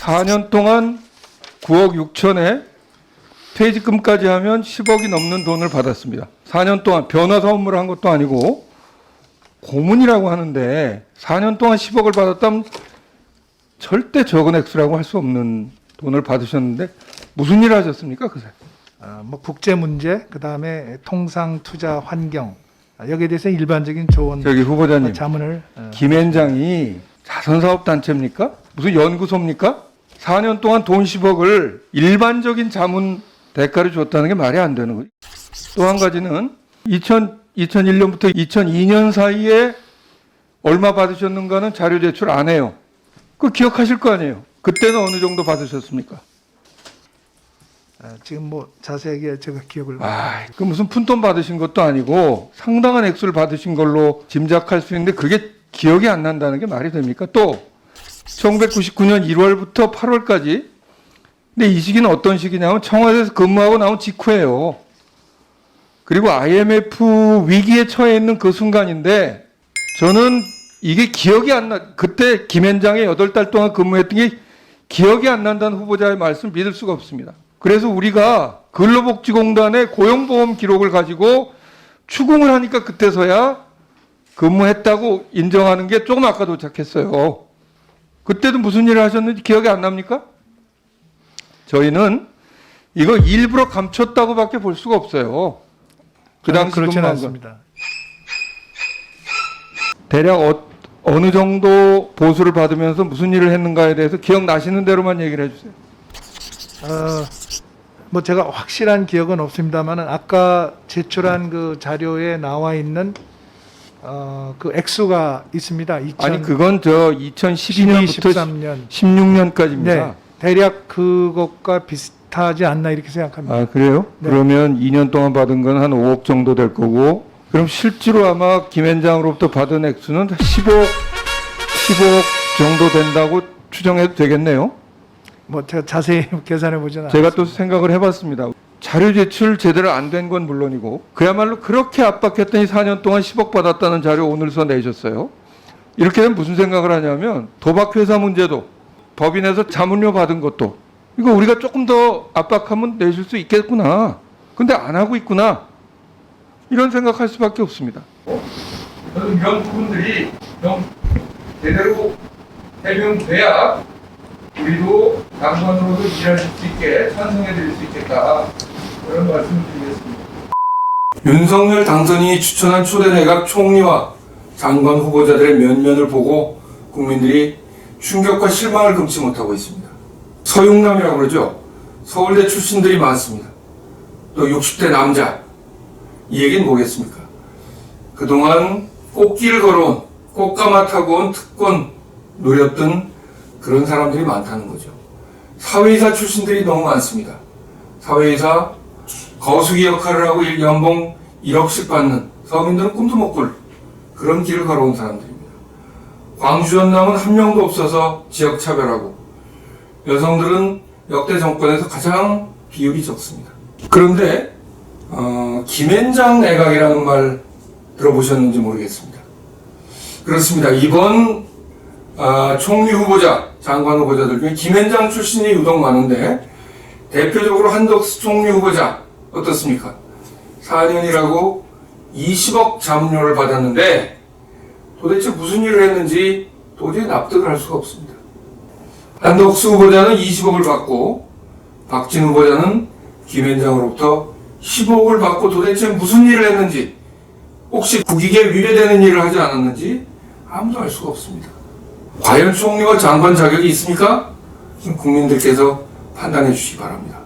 4년 동안 9억 6천에 퇴직금까지 하면 10억이 넘는 돈을 받았습니다. 4년 동안 변호사 업무를 한 것도 아니고 고문이라고 하는데 4년 동안 10억을 받았다면 절대 적은 액수라고 할 수 없는 돈을 받으셨는데 무슨 일을 하셨습니까? 그새? 어, 뭐 국제 문제, 그 다음에 통상 투자 환경 아, 여기에 대해서 일반적인 조언 저기 후보자님 자문을 어, 김앤장이 자선사업 단체입니까? 무슨 연구소입니까? 4년 동안 돈 10억을 일반적인 자문 대가를 줬다는 게 말이 안 되는 거죠. 또한 가지는 2000, 2001년부터 2002년 사이에 얼마 받으셨는가는 자료 제출 안 해요. 그 기억하실 거 아니에요. 그때는 어느 정도 받으셨습니까? 어, 지금 뭐 자세하게 제가 기억을 아, 그 무슨 푼돈 받으신 것도 아니고 상당한 액수를 받으신 걸로 짐작할 수 있는데 그게 기억이 안 난다는 게 말이 됩니까? 또 1999년 1월부터 8월까지 근데 이 시기는 어떤 시기냐면 청와대에서 근무하고 나온 직후예요. 그리고 IMF 위기에 처해 있는 그 순간인데 저는 이게 기억이 안 나. 그때 김현장에 8달 동안 근무했던 게 기억이 안 난다는 후보자의 말씀 믿을 수가 없습니다. 그래서 우리가 근로복지공단의 고용보험 기록을 가지고 추궁을 하니까 그때서야 근무했다고 인정하는 게 조금 아까 도착했어요. 그때도 무슨 일을 하셨는지 기억이 안 납니까? 저희는 이거 일부러 감췄다고밖에 볼 수가 없어요. 그 당시 건. 않습니다. 대략 어, 어느 정도 보수를 받으면서 무슨 일을 했는가에 대해서 기억나시는 대로만 얘기를 해주세요. 어, 뭐 제가 확실한 기억은 없습니다만은 아까 제출한 그 자료에 나와 있는 어, 그 액수가 있습니다. 2000, 아니 그건 저 2012년부터 13년 16년까지입니다. 네, 대략 그것과 비슷하지 않나 이렇게 생각합니다. 아 그래요? 네. 그러면 2년 동안 받은 건 한 5억 정도 될 거고 그럼 실제로 아마 김현장으로부터 받은 액수는 15억 15억 정도 된다고 추정해도 되겠네요. 뭐 제가 자세히 계산해 보지는 제가 또 생각을 해봤습니다. 자료 제출 제대로 안 된 건 물론이고 그야말로 그렇게 압박했더니 4년 동안 10억 받았다는 자료 오늘 서 내셨어요. 이렇게 되면 무슨 생각을 하냐면 도박 회사 문제도 법인에서 자문료 받은 것도 이거 우리가 조금 더 압박하면 내실 수 있겠구나. 근데 안 하고 있구나. 이런 생각할 수밖에 없습니다. 이런 부분들이 좀 제대로 해명돼야 우리도 장관으로도 일할 수 있게 찬성해 드릴 수 있겠다. 그런 말씀을 드리겠습니다. 윤석열 당선인이 추천한 초대 내각 총리와 장관 후보자들의 면면을 보고 국민들이 충격과 실망을 금치 못하고 있습니다. 서육남이라고 그러죠. 서울대 출신들이 많습니다. 또 60대 남자. 이 얘기는 뭐겠습니까? 그동안 꽃길을 걸어온, 꽃가마 타고 온 특권 노렸던 그런 사람들이 많다는 거죠. 사회이사 출신들이 너무 많습니다. 사회이사 거수기 역할을 하고 일- 연봉 1억씩 받는 서민들은 꿈도 못 꿀 그런 길을 걸어온 사람들입니다. 광주 전남은 한 명도 없어서 지역 차별하고 여성들은 역대 정권에서 가장 비율이 적습니다. 그런데 어, 김앤장 내각이라는 말 들어보셨는지 모르겠습니다. 그렇습니다. 이번 아, 총리 후보자, 장관 후보자들 중에 김앤장 출신이 유독 많은데 대표적으로 한덕수 총리 후보자 어떻습니까? 4년이라고 20억 잡료를 받았는데 도대체 무슨 일을 했는지 도저히 납득을 할 수가 없습니다. 한덕수 후보자는 20억을 받고 박진 후보자는 김앤장으로부터 15억을 받고 도대체 무슨 일을 했는지 혹시 국익에 위배되는 일을 하지 않았는지 아무도 알 수가 없습니다. 과연 총리와 장관 자격이 있습니까? 국민들께서 판단해 주시기 바랍니다.